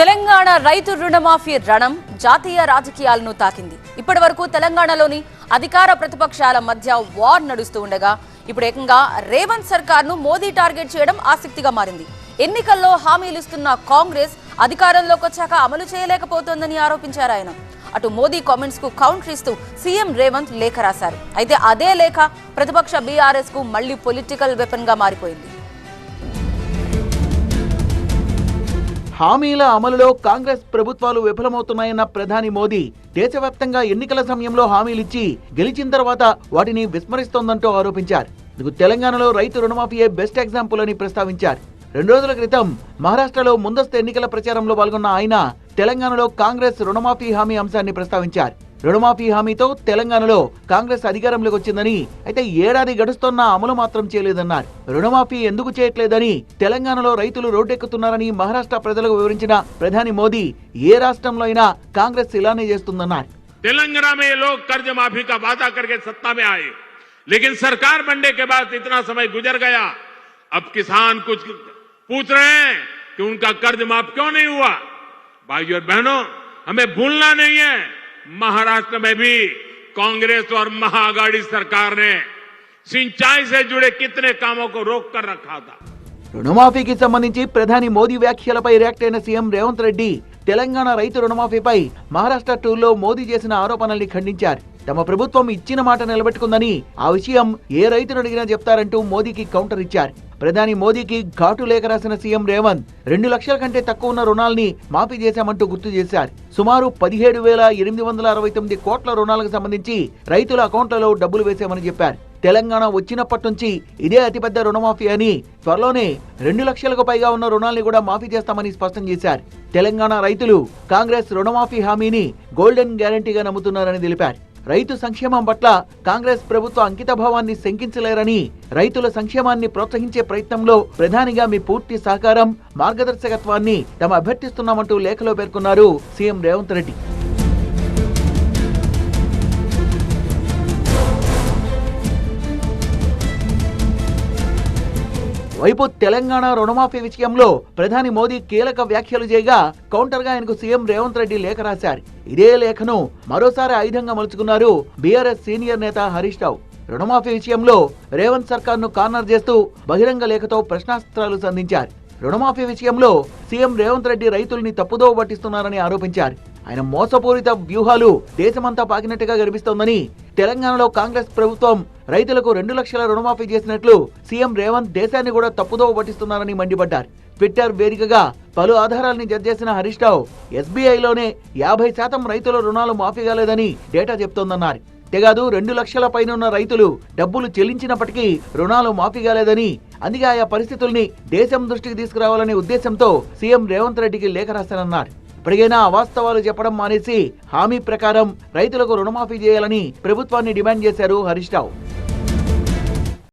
తెలంగాణ రైతు రుణమాఫీ రణం జాతీయ రాజకీయాలను తాకింది. ఇప్పటి వరకు తెలంగాణలోని అధికార ప్రతిపక్షాల మధ్య వార్ నడుస్తూ ఉండగా ఇప్పుడు ఏకంగా రేవంత్ సర్కార్ను మోదీ టార్గెట్ చేయడం ఆసక్తిగా మారింది. ఎన్నికల్లో హామీలు ఇస్తున్న కాంగ్రెస్ అధికారంలోకి వచ్చాక అమలు చేయలేకపోతోందని ఆరోపించారు ఆయన. అటు మోదీ కామెంట్స్కు కౌంటర్ ఇస్తూ సీఎం రేవంత్ లేఖ రాశారు. అయితే అదే లేఖ ప్రతిపక్ష బీఆర్ఎస్కు మళ్ళీ పొలిటికల్ వెపన్గా మారిపోయింది. హామీల అమలులో కాంగ్రెస్ ప్రభుత్వాలు విఫలమవుతున్నాయన్న ప్రధాని మోదీ దేశవ్యాప్తంగా ఎన్నికల సమయంలో హామీలిచ్చి గెలిచిన తర్వాత వాటిని విస్మరిస్తోందంటూ ఆరోపించారు. ఇందుకు తెలంగాణలో రైతు రుణమాఫీయే బెస్ట్ ఎగ్జాంపుల్ అని ప్రస్తావించారు. రెండు రోజుల క్రితం మహారాష్ట్రలో ముందస్తు ఎన్నికల ప్రచారంలో పాల్గొన్న ఆయన తెలంగాణలో కాంగ్రెస్ రుణమాఫీ హామీ అంశాన్ని ప్రస్తావించారు. రుణమాఫీ హామీతో తెలంగాణలో కాంగ్రెస్ అధికారంలోకి వచ్చిందని అయితే ఏడాది గడుస్తున్నా అమలు మాత్రం చేయలేదన్నారు రుణమాఫీ ఎందుకు చేయట్లేదని తెలంగాణలో రైతులు రోడ్డెక్కుతున్నారని మహారాష్ట్ర ప్రజలకు వివరించిన ప్రధాని మోదీ ఏ రాష్ట్రంలో అయినా కాంగ్రెస్ ఇలానే చేస్తుందన్నారు तेलंगाना में ये लोग कर्ज माफी का वादा करके सत्ता में आए लेकिन सरकार बनने के बाद इतना समय गुजर गया अब किसान कुछ पूछ रहे हैं कि उनका कर्ज माफ क्यों नहीं हुआ भाइयों और बहनों हमें भूलना नहीं है महाराष्ट्र में भी कांग्रेस और महाआघाड़ी सरकार ने सिंचाई से जुड़े कितने कामों को रोक कर रखा था రుణమాఫీకి సంబంధించి ప్రధాని మోదీ వ్యాఖ్యలపై రియాక్ట్ అయిన సీఎం రేవంత్ రెడ్డి తెలంగాణ రైతు రుణమాఫీపై మహారాష్ట్ర టూర్లో మోదీ చేసిన ఆరోపణల్ని ఖండించారు తమ ప్రభుత్వం ఇచ్చిన మాట నిలబెట్టుకుందని ఆ విషయం ఏ రైతును అడిగినా చెప్తారంటూ మోదీకి కౌంటర్ ఇచ్చారు ప్రధాని మోదీకి ఘాటు లేఖ రాసిన సీఎం రేవంత్ రెండు లక్షల కంటే తక్కువ ఉన్న రుణాల్ని మాఫీ చేశామంటూ గుర్తు చేశారు. సుమారు పదిహేడు వేల ఎనిమిది వందల అరవై తొమ్మిది కోట్ల రుణాలకు సంబంధించి రైతుల అకౌంట్లలో డబ్బులు వేశామని చెప్పారు. తెలంగాణ వచ్చినప్పటి నుంచి ఇదే అతిపెద్ద రుణమాఫీ అని త్వరలోనే రెండు లక్షలకు పైగా ఉన్న రుణాల్ని కూడా మాఫీ చేస్తామని స్పష్టం చేశారు. తెలంగాణ రైతులు కాంగ్రెస్ రుణమాఫీ హామీని గోల్డెన్ గ్యారంటీగా నమ్ముతున్నారని తెలిపారు. రైతు సంక్షేమం పట్ల కాంగ్రెస్ ప్రభుత్వ అంకితభావాన్ని శంకించలేరని రైతుల సంక్షేమాన్ని ప్రోత్సహించే ప్రయత్నంలో ప్రధానిగా మీ పూర్తి సహకారం మార్గదర్శకత్వాన్ని తమ అభ్యర్థిస్తున్నామంటూ లేఖలో పేర్కొన్నారు సీఎం రేవంత్ రెడ్డి. వైపు తెలంగాణ రుణమాఫీ విషయంలో ప్రధాని మోదీ కీలక వ్యాఖ్యలు చేయగా కౌంటర్గా ఆయనకు సీఎం రేవంత్ రెడ్డి లేఖ రాశారు. ఇదే లేఖను మరోసారి ఆయుధంగా మలుచుకున్నారు బీఆర్ఎస్ సీనియర్ నేత హరీష్ రావు. రుణమాఫీ విషయంలో రేవంత్ సర్కార్ను కార్నర్ చేస్తూ బహిరంగ లేఖతో ప్రశ్నాస్త్రాలు సంధించారు. రుణమాఫీ విషయంలో సీఎం రేవంత్ రెడ్డి రైతుల్ని తప్పుదోవ పట్టిస్తున్నారని ఆరోపించారు. ఆయన మోసపూరిత వ్యూహాలు దేశమంతా పాకినట్టుగా కనిపిస్తోందని తెలంగాణలో కాంగ్రెస్ ప్రభుత్వం రైతులకు రెండు లక్షల రుణమాఫీ చేసినట్లు సీఎం రేవంత్ దేశాన్ని కూడా తప్పుదోవ పట్టిస్తున్నారని మండిపడ్డారు. ట్విట్టర్ వేదికగా పలు ఆధారాల్ని జడ్జ్ చేసిన హరీష్ రావు ఎస్బీఐలోనే యాభై శాతం రైతుల రుణాలు మాఫీ కాలేదని డేటా చెప్తోందన్నారు. అంతేకాదు రెండు లక్షల పైనున్న రైతులు డబ్బులు చెల్లించినప్పటికీ రుణాలు మాఫీ కాలేదని అందుకే ఆయా పరిస్థితుల్ని దేశం దృష్టికి తీసుకురావాలనే ఉద్దేశంతో సీఎం రేవంత్ రెడ్డికి లేఖ రాశారన్నారు. ఇప్పటికైనా అవాస్తవాలు చెప్పడం మానేసి హామీ ప్రకారం రైతులకు రుణమాఫీ చేయాలని ప్రభుత్వాన్ని డిమాండ్ చేశారు హరీష్ రావు.